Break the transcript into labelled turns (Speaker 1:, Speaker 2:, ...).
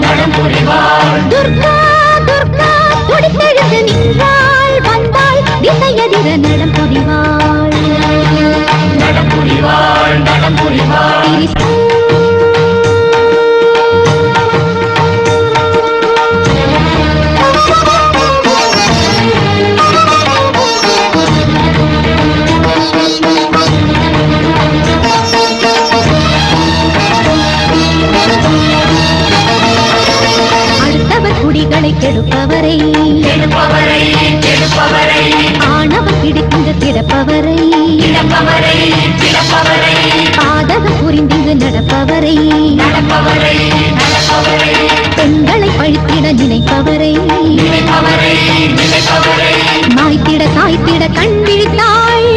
Speaker 1: நான் உங்களை கெடுப்பவரை. ஆணவம் பிடித்து
Speaker 2: கிடப்பவரை
Speaker 1: பாதகம் புரிந்து நடப்பவரை. பெண்களை பழித்திட நினைப்பவரை. மாய்த்திட சாய்த்திட கண் விழித்தாள்.